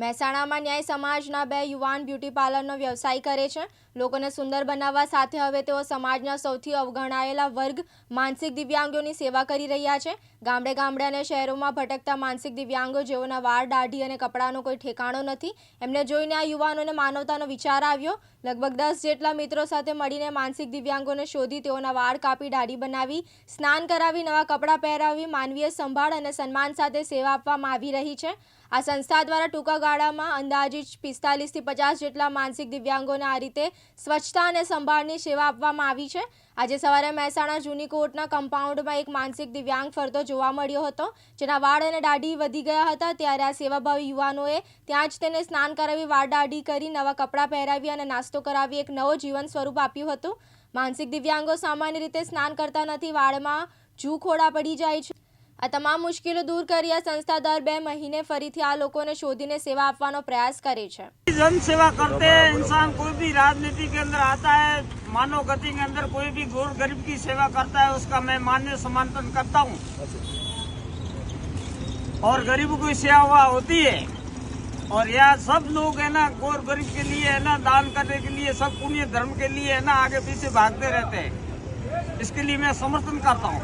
મહેસાણામાં ન્યાય સમાજના બે યુવાન બ્યુટી પાર્લરનો વ્યવસાય કરે છે. લોકોને સુંદર બનાવવા સાથે હવે તેઓ સમાજના સૌથી અવગણાયેલા વર્ગ માનસિક દિવ્યાંગોની સેવા કરી રહ્યા છે. ગામડે ગામડે અને શહેરોમાં ભટકતા માનસિક દિવ્યાંગો જેઓના વાળ દાઢી અને કપડાનો કોઈ ઠેકાણો નથી. એમને જોઈને આ યુવાનોને માનવતાનો વિચાર આવ્યો. લગભગ દસ જેટલા મિત્રો સાથે મળીને માનસિક દિવ્યાંગોને શોધી તેઓના વાળ કાપી દાઢી બનાવી, સ્નાન કરાવી, નવા કપડાં પહેરાવી, માનવીય સંભાળ અને સન્માન સાથે સેવા આપવામાં આવી રહી છે. આ સંસ્થા દ્વારા ટૂંકા ગાળામાં અંદાજિત પિસ્તાલીસથી પચાસ જેટલા માનસિક દિવ્યાંગોને આ રીતે સ્વચ્છતા અને સંભાળની સેવા આપવામાં આવી છે. આજે સવારે મહેસાણા જૂની કોર્ટના કમ્પાઉન્ડમાં એક માનસિક દિવ્યાંગ ફરતો જોવા મળ્યો હતો. જેના વાળ અને દાઢી વધી ગયા હતા. ત્યારે આ સેવાભાવી યુવાનોએ ત્યાં જ તેને સ્નાન કરાવી, વાળ દાઢી કરી, નવા કપડાં પહેરાવી અને નાસ્તો કરાવી એક નવો જીવન સ્વરૂપ આપ્યું હતું માનસિક દિવ્યાંગો સામાન્ય રીતે સ્નાન કરતા નથી વાળમાં જૂ ખોડા પડી જાય છે આ તમામ મુશ્કેલો દૂર કરી આ સંસ્થા દર બે મહિને ફરીથી આ લોકોને શોધીને સેવા આપવાનો પ્રયાસ કરે છે जन सेवा करते हैं इंसान कोई भी राजनीति के अंदर आता है मानव गति के अंदर कोई भी गौर गरीब की सेवा करता है उसका मैं मान्य समर्थन करता हूँ और गरीबों की सेवा हुआ होती है और यहाँ सब लोग है ना गौर गरीब के लिए है ना दान करने के लिए सब पुण्य धर्म के लिए है ना आगे पीछे भागते रहते हैं इसके लिए मैं समर्थन करता हूँ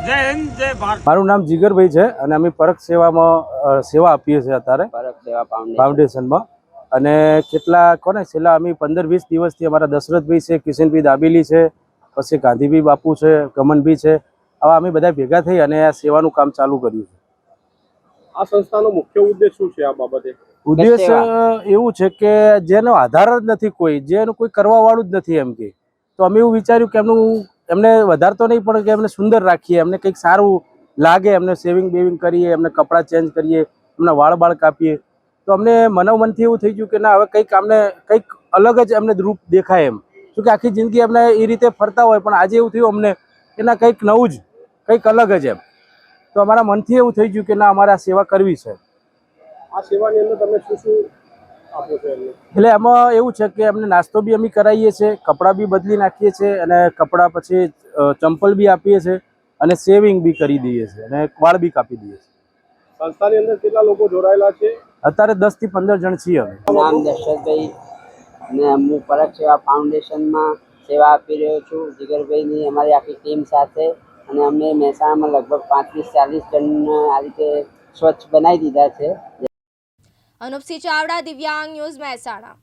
जय हिंद जय भारत મારું નામ જીગરભાઈ છે અને અમે પરખ સેવામાં અ, સેવા આપીએ છીએ અત્યારે પરખ સેવા ફાઉન્ડેશન ફાઉન્ડેશનમાં અને કેટલા કોને છેલ્લા અમે પંદર વીસ દિવસથી અમારા દશરથભાઈ છે કિશનભાઈ દાબેલી છે પછી ગાંધીભાઈ બાપુ છે ગમનભાઈ છે આવા અમે બધા ભેગા થઈ અને આ સેવાનું કામ ચાલુ કર્યું છે આ સંસ્થાનો મુખ્ય ઉદ્દેશ શું છે આ બાબતે? ઉદ્દેશ એવું છે કે જેનો આધાર જ નથી કોઈ જેનું કોઈ કરવા વાળું જ નથી એમ કે. તો અમે એવું વિચાર્યું કે એમનું એમને વધારે તો નહીં પણ કે એમને સુંદર રાખીએ એમને કંઈક સારું લાગે એમને સેવિંગ બેવિંગ કરીએ એમને કપડાં ચેન્જ કરીએ એમના વાળ બાળ કાપીએ. તો અમને મનોમનથી એવું થઈ ગયું કે ના હવે કંઈક અમને કંઈક અલગ જ એમને રૂપ દેખાય એમ. શું કે આખી જિંદગી એમને એ રીતે ફરતા હોય પણ આજે એવું થયું અમને કે ના કંઈક નવું જ કંઈક અલગ જ એમ. તો અમારા મનથી એવું થઈ ગયું કે ના અમારે આ સેવા કરવી છે. આ સેવાની અંદર તમે શું શું આપો એટલે એમાં એવું છે કે અમને નાસ્તો બી અમે કરાવીએ છીએ કપડાં બી બદલી નાખીએ છીએ અને કપડાં પછી ચંપલ બી આપીએ છીએ અને સેવિંગ બી કરી દઈએ છીએ અને વાળ બી કાપી દઈએ છીએ. સંસ્થાની અંદર કેટલા લોકો જોડાયેલા છે? અત્યારે દસથી પંદર જણ છીએ અમે. નામ દશરથભાઈ અને હું પરત સેવા ફાઉન્ડેશનમાં સેવા આપી રહ્યો છું. જીગરભાઈની અમારી આખી ટીમ સાથે અને અમે મહેસાણામાં લગભગ પાંત્રીસ, ચાલીસ ટન આ રીતે સ્વચ્છ બનાવી દીધા છે. અનુપસિંહ ચાવડા, દિવ્યાંગ ન્યૂઝ મહેસાણા.